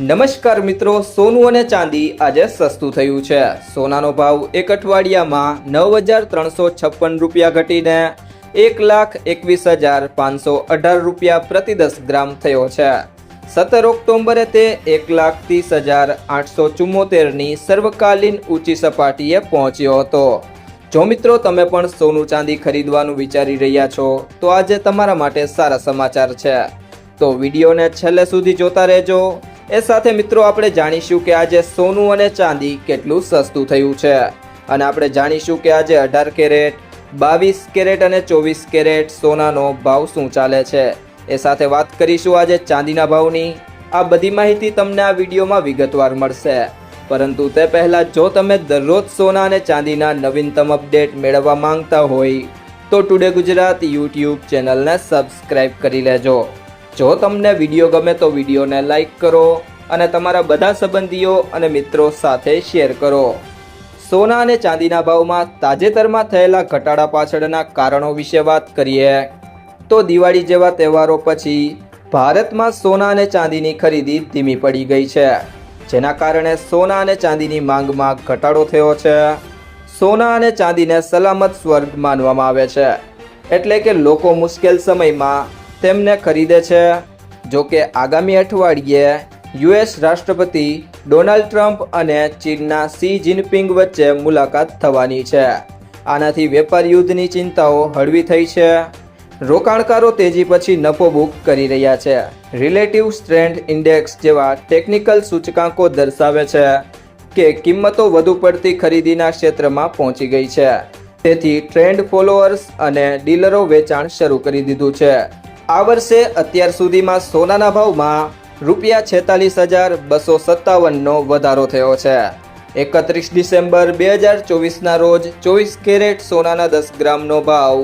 નમસ્કાર મિત્રો, સોનું અને ચાંદી આજે સસ્તું થયું છે. સોનાનો ભાવ એક અઠવાડિયામાં નવ હજાર ત્રણસો છપ્પન રૂપિયા ઘટીને એક લાખ એકવીસ હજાર પાંચસો અઢાર રૂપિયા પ્રતિ દસ ગ્રામ થયો છે. સત્તર ઓક્ટોબરે તે એક લાખ ત્રીસ હજાર આઠસો ચુમ્મોતેરની સર્વકાલીન ઊંચી સપાટીએ પહોંચ્યો હતો. જો મિત્રો, તમે પણ સોનું ચાંદી ખરીદવાનું વિચારી રહ્યા છો, તો આજે તમારા માટે સારા સમાચાર છે. તો વિડીયોને છેલ્લે સુધી જોતા રહેજો. એ સાથે મિત્રો આપણે જાણીશું કે આજે સોનું અને ચાંદી કેટલું સસ્તું થયું છે. અને આપણે જાણીશું કે આજે અઢાર કેરેટ, બાવીસ કેરેટ અને ચોવીસ કેરેટ સોનાનો ભાવ શું ચાલે છે. એ સાથે વાત કરીશું આજે ચાંદીના ભાવની. આ બધી માહિતી તમને આ વિડીયોમાં વિગતવાર મળશે. પરંતુ તે પહેલાં જો તમે દરરોજ સોના અને ચાંદીના નવીનતમ અપડેટ મેળવવા માંગતા હોય, તો ટુડે ગુજરાત યુટ્યુબ ચેનલને સબસ્ક્રાઈબ કરી લેજો. જો તમને વીડિયો ગમે તો વિડીયોને લાઇક કરો અને તમારા બધા સંબંધીઓ અને મિત્રો સાથે શેર કરો. સોના અને ચાંદીના ભાવમાં તાજેતરમાં થયેલા ઘટાડા પાછળના કારણો વિશે વાત કરીએ. તો દિવાળી જેવા તહેવારો પછી ભારતમાં સોના અને ચાંદીની ખરીદી ધીમી પડી ગઈ છે, જેના કારણે સોના અને ચાંદીની માંગમાં ઘટાડો થયો છે. સોના અને ચાંદીને સલામત સ્વર્ગ માનવામાં આવે છે, એટલે કે લોકો મુશ્કેલ સમયમાં તેમને ખરીદે છે. જો કે આગામી અઠવાડિયે યુએસ રાષ્ટ્રપતિ ડોનાલ્ડ ટ્રમ્પ અને ચીનના સી જિનપિંગ વચ્ચે મુલાકાત થવાની છે. આનાથી વેપાર યુદ્ધની ચિંતાઓ હળવી થઈ છે. રોકાણકારો તેજી પછી નફો બુક કરી રહ્યા છે. રિલેટિવ સ્ટ્રેન્થ ઇન્ડેક્સ જેવા ટેકનિકલ સૂચકાંકો દર્શાવે છે કે કિંમતો વધુ પડતી ખરીદીના ક્ષેત્રમાં પહોંચી ગઈ છે. તેથી ટ્રેન્ડ ફોલોઅર્સ અને ડીલરો વેચાણ શરૂ કરી દીધું છે. આ વર્ષે અત્યાર સુધીમાં સોનાના ભાવમાં રૂપિયા છેતાલીસ હજાર બસો સત્તાવનનો વધારો થયો છે. એકત્રીસ ડિસેમ્બર બે હજાર ચોવીસના રોજ ચોવીસ કેરેટ સોનાના દસ ગ્રામનો ભાવ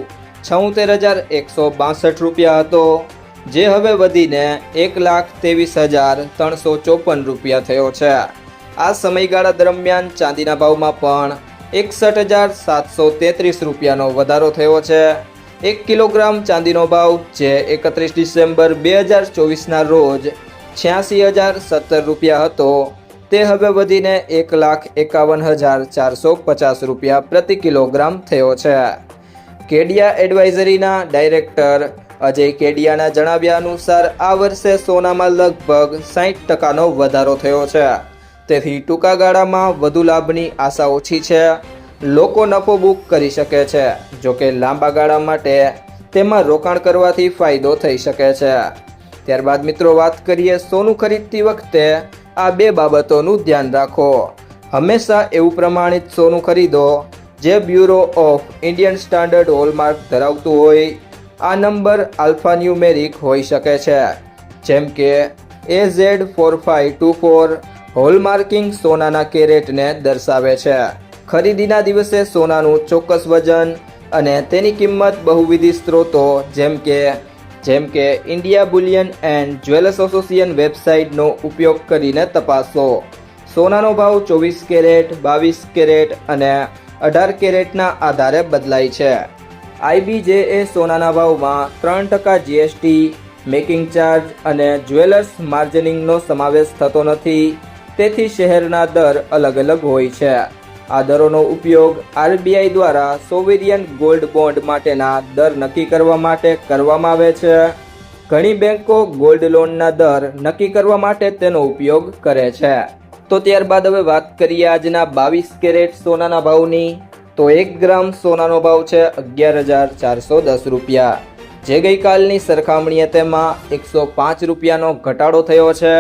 છોતેર હજાર એકસો બાસઠ રૂપિયા હતો, જે હવે વધીને એક લાખ ત્રેવીસ હજાર ત્રણસો ચોપન રૂપિયા થયો છે. આ સમયગાળા દરમિયાન ચાંદીના ભાવમાં પણ એકસઠ હજાર સાતસો તેત્રીસ રૂપિયાનો વધારો થયો છે. એક કિલોગ્રામ ચાંદીનો ભાવ જે એકત્રીસ ડિસેમ્બર બે હજાર ચોવીસના રોજ છ્યાસી હજાર સત્તર રૂપિયા હતો. તે હવે વધીને એક લાખ એકાવન હજાર ચારસો પચાસ રૂપિયા પ્રતિ કિલોગ્રામ થયો છે. કેડિયા એડવાઇઝરીના ડાયરેક્ટર અજય કેડિયાના જણાવ્યા અનુસાર આ વર્ષે સોનામાં લગભગ સાઠ ટકાનો વધારો થયો છે. તેથી ટૂંકા ગાળામાં વધુ લાભની આશા ઓછી છે. લોકો નફો બુક કરી શકે છે જોકે લાંબા ગાળા માટે તેમાં રોકાણ કરવાથી ફાયદો થઈ શકે છે. ત્યારબાદ મિત્રો, વાત કરીએ સોનું ખરીદતી વખતે આ બે બાબતોનું ધ્યાન રાખો. હંમેશા એવું પ્રમાણિત સોનું ખરીદો, જે bureau of Indian standard hallmark ધરાવતું હોય. આ નંબર આલ્ફાન્યુમેરિક હોઈ શકે છે, જેમ કે A Z four five two four hallmarking સોનાના કેરેટને દર્શાવે છે. ખરીદીના દિવસે સોનાનું ચોક્કસ વજન અને તેની કિંમત બહુવિધ સ્ત્રોતો, જેમ કે જેમ કે India bullion and jewellers association વેબસાઇટનો ઉપયોગ કરીને તપાસો. સોનાનો ભાવ ચોવીસ કેરેટ, બાવીસ કેરેટ અને અઢાર કેરેટના આધારે બદલાય છે. આઈબીજેએ સોનાના ભાવમાં ત્રણ ટકા જીએસટી મેકિંગ ચાર્જ અને જ્વેલર્સ માર્જિનિંગનો સમાવેશ થતો નથી. તેથી શહેરના દર અલગ અલગ હોય છે. આ દરોનો ઉપયોગ આરબીઆઈ દ્વારા સોવેરિયન ગોલ્ડ બોન્ડ માટેના દર નક્કી કરવા માટે કરવામાં આવે છે. ઘણી બેંકો ગોલ્ડ લોનના દર નક્કી કરવા માટે તેનો ઉપયોગ કરે છે. તો ત્યારબાદ હવે વાત કરીએ આજના બાવીસ કેરેટ સોનાના ભાવની. તો એક ગ્રામ સોનાનો ભાવ છે અગિયાર હજાર ચારસો દસ રૂપિયા. જે ગઈકાલની સરખામણીએ તેમાં એકસો પાંચ રૂપિયાનો ઘટાડો થયો છે.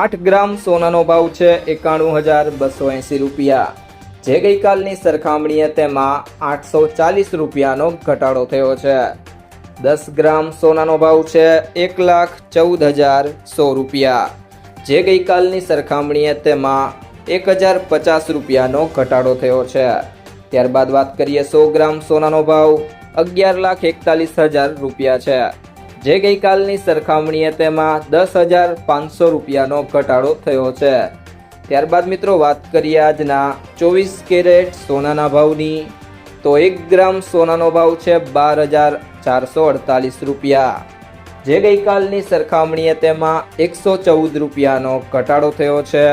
આઠ ગ્રામ સોનાનો ભાવ છે એકાણું હજાર બસો એંસી રૂપિયા. જે ગઈકાલની સરખામણીએ તેમાં આઠસો ચાલીસ રૂપિયાનો ઘટાડો થયો છે. દસ ગ્રામ સોનાનો ભાવ છે એક લાખ ચૌદ હજાર સો રૂપિયા. જે ગઈકાલની સરખામણીએ તેમાં એક હજાર પચાસ રૂપિયાનો ઘટાડો થયો છે. ત્યારબાદ વાત કરીએ સો ગ્રામ સોનાનો ભાવ, અગિયાર લાખ એકતાલીસ હજાર રૂપિયા છે. જે ગઈકાલની સરખામણીએ તેમાં દસ હજાર પાંચસો રૂપિયાનો ઘટાડો થયો છે. ત્યારબાદ મિત્રો વાત કરીએ આજના ચોવીસ કેરેટ સોનાના ભાવની. તો એક ગ્રામ સોનાનો ભાવ છે બાર હજાર ચારસો અડતાલીસ રૂપિયા. જે ગઈકાલની સરખામણીએ તેમાં એકસો ચૌદ રૂપિયાનો ઘટાડો થયો છે.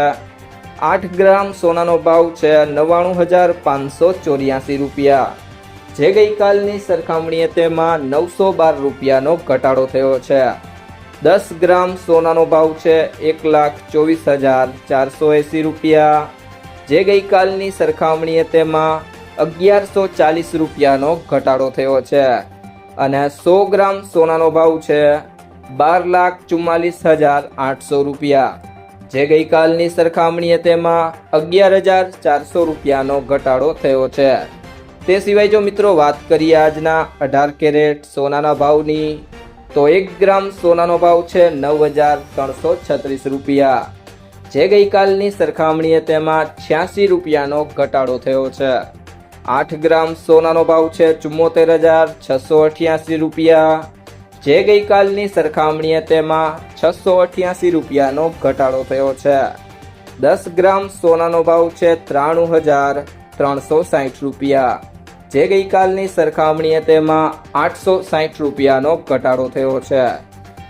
આઠ ગ્રામ સોનાનો ભાવ છે નવ્વાણું હજાર પાંચસો ચોર્યાસી રૂપિયા. જે ગઈકાલની સરખામણીએ તેમાં નવસો બાર રૂપિયાનો ઘટાડો થયો છે. દસ ગ્રામ સોનાનો ભાવ છે એક લાખ ચોવીસ હજાર ચારસો એંસી રૂપિયા. જે ગઈકાલની સરખામણીએ તેમાં અગિયારસો ચાલીસ રૂપિયાનો ઘટાડો થયો છે. અને સો ગ્રામ સોનાનો ભાવ છે બાર લાખ ચુમ્માલીસ હજાર આઠસો રૂપિયા. જે ગઈકાલની સરખામણીએ તેમાં અગિયાર હજાર ચારસો રૂપિયાનો ઘટાડો થયો છે. તે સિવાય જો મિત્રો વાત કરીએ આજના અઢાર કેરેટ સોનાના ભાવની તો એક ગ્રામ સોનાનો ભાવ છે નવ હજાર ત્રણસો છત્રીસ રૂપિયા. જે ગઈકાલની સરખામણીએ તેમાં છ્યાસી રૂપિયાનો ઘટાડો થયો છે. આઠ ગ્રામ સોનાનો ભાવ છે ચુમ્મોતેર હજાર છસો અઠ્યાસી રૂપિયા. જે ગઈકાલની સરખામણીએ તેમાં છસો અઠ્યાસી રૂપિયાનો ઘટાડો થયો છે. દસ ગ્રામ સોનાનો ભાવ છે ત્રાણું હજાર ત્રણસો સાઠ રૂપિયા. જે ગઈકાલની સરખામણીએ તેમાં આઠસો સાહીઠ રૂપિયાનો ઘટાડો થયો છે.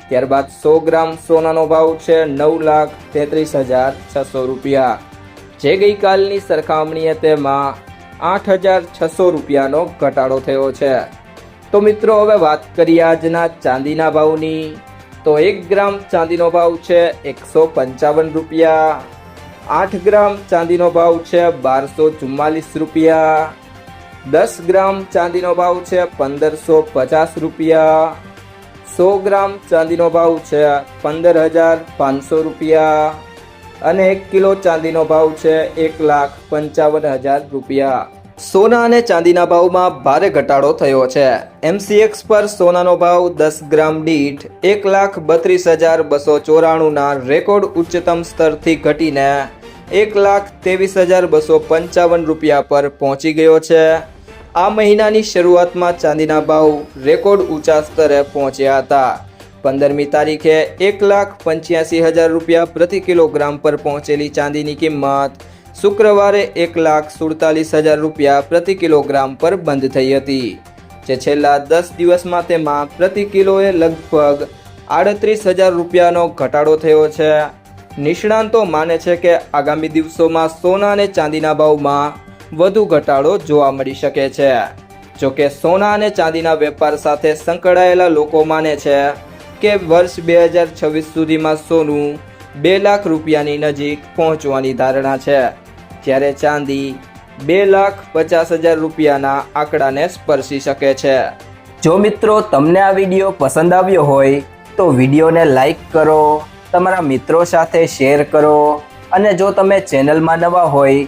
ત્યારબાદ સો ગ્રામ સોનાનો ભાવ છે નવ લાખ તેત્રીસ હજાર છસો રૂપિયા. જે ગઈકાલની સરખામણીએ તેમાં આઠ હજાર છસો રૂપિયાનો ઘટાડો થયો છે. તો મિત્રો, હવે વાત કરીએ આજના ચાંદીના ભાવની. તો એક ગ્રામ ચાંદીનો ભાવ છે એકસો પંચાવન રૂપિયા. આઠ ગ્રામ ચાંદીનો ભાવ છે બારસો ચુમ્માલીસ રૂપિયા. દસ ગ્રામ ચાંદીનો ભાવ છે પંદરસો પચાસ રૂપિયા. સો ગ્રામ ચાંદીનો ભાવ છે પંદર હજાર પાંચસો રૂપિયા. અને એક કિલો ચાંદીનો ભાવ છે એક લાખ પંચાવન હજાર રૂપિયા. સોના અને ચાંદીના ભાવમાં ભારે ઘટાડો થયો છે. એમસીએક્સ પર સોનાનો ભાવ દસ ગ્રામ દીઠ એક લાખ બત્રીસ હજાર બસો ચોરાણુંના રેકોર્ડ ઉચ્ચતમ સ્તરથી ઘટીને એક લાખ ત્રેવીસ હજાર બસો પંચાવન રૂપિયા પર પહોંચી ગયો છે. આ મહિનાની શરૂઆતમાં ચાંદીના ભાવ રેકોર્ડ ઊંચા સ્તરે પહોંચ્યા હતા. પંદરમી તારીખે એક લાખ પંચ્યાસી હજાર રૂપિયા પ્રતિ કિલોગ્રામ પર પહોંચેલી ચાંદીની કિંમત શુક્રવારે એક લાખ સુડતાલીસ હજાર રૂપિયા પ્રતિ કિલોગ્રામ પર બંધ થઈ હતી. જે છેલ્લા દસ દિવસમાં તેમાં પ્રતિ કિલોએ લગભગ આડત્રીસ હજાર રૂપિયાનો ઘટાડો થયો છે. નિષ્ણાંતો માને છે કે આગામી દિવસોમાં સોના અને ચાંદીના ભાવમાં વધુ ઘટાડો જોવા મળી શકે છે. જોકે સોના અને ચાંદીના વેપાર સાથે સંકળાયેલા લોકો માને છે કે વર્ષ બે હજાર છવ્વીસ સુધીમાં સોનું બે લાખ રૂપિયાની નજીક પહોંચવાની ધારણા છે. જ્યારે ચાંદી બે લાખ પચાસ હજાર રૂપિયાના આંકડાને સ્પર્શી શકે છે. જો મિત્રો તમને આ વીડિયો પસંદ આવ્યો હોય, તો વિડીયોને લાઈક કરો, તમારા મિત્રો સાથે શેર કરો અને જો તમે ચેનલમાં નવા હોય